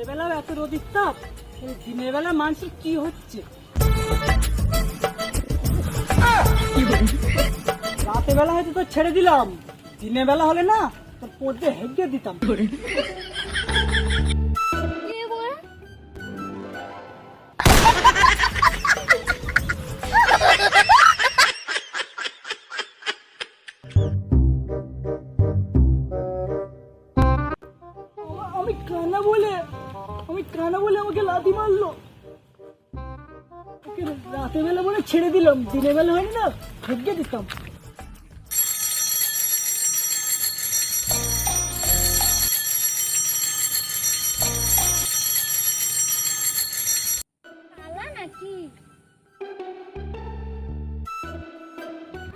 এত রোদের তাপ দিনের বেলা মানুষের কি হচ্ছে? রাতের বেলা হয়তো তো ছেড়ে দিলাম দিনের বেলা হলে না তোর পড়তে হেগে দিতাম। আমি কানা বলে আমি কানা বলে আমাকে লাথি মারলো। ওকে বেলা বলে ছেড়ে দিলাম, দিনের বেলা হয়নি না? হেগে দিতাম।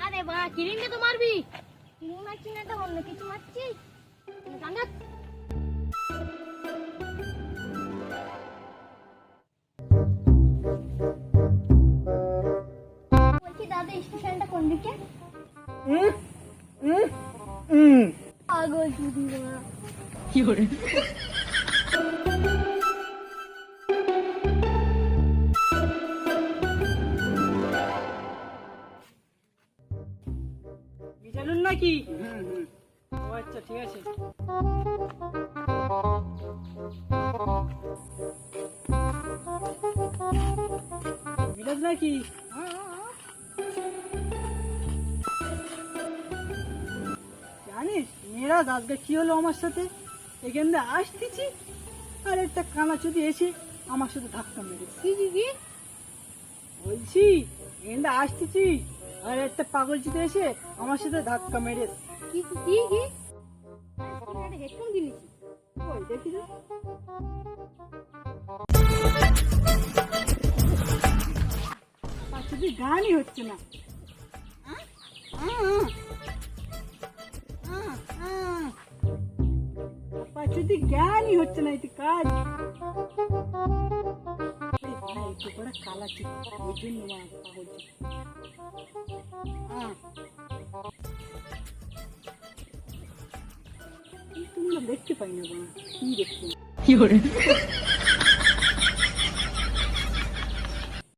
আরে বা কিরিমকে তো মারবি। কিরিম মারছি না তো, অন্য কিছু মারছি কান্দাক বলছি দাদা স্টেশনটা কোন দিকে? উম, উম, উম। পাগল চুদি মা মিজানুর নাকি? ও আচ্ছা ঠিক আছে। নাকি? জানিস মিরাজ আজকে কি হলো আমার সাথে? এখান দিয়ে আসতেছি আর একটা কানা চুদি এসে আমার সাথে ধাক্কা মেরে কি বলছি এখান দিয়ে আসতেছি আর একটা পাগল চুদি এসে আমার সাথে ধাক্কা মেরে কি কি কি? কি হেডফোন কিনেছি। ওই দেখি বাচ্চাদের গানই হচ্ছে না। আহ। জ্ঞানই হচ্ছে না এতে কাজ। করে কালা চিপ ওই তোমরা দেখতে পাই না কি দেখতে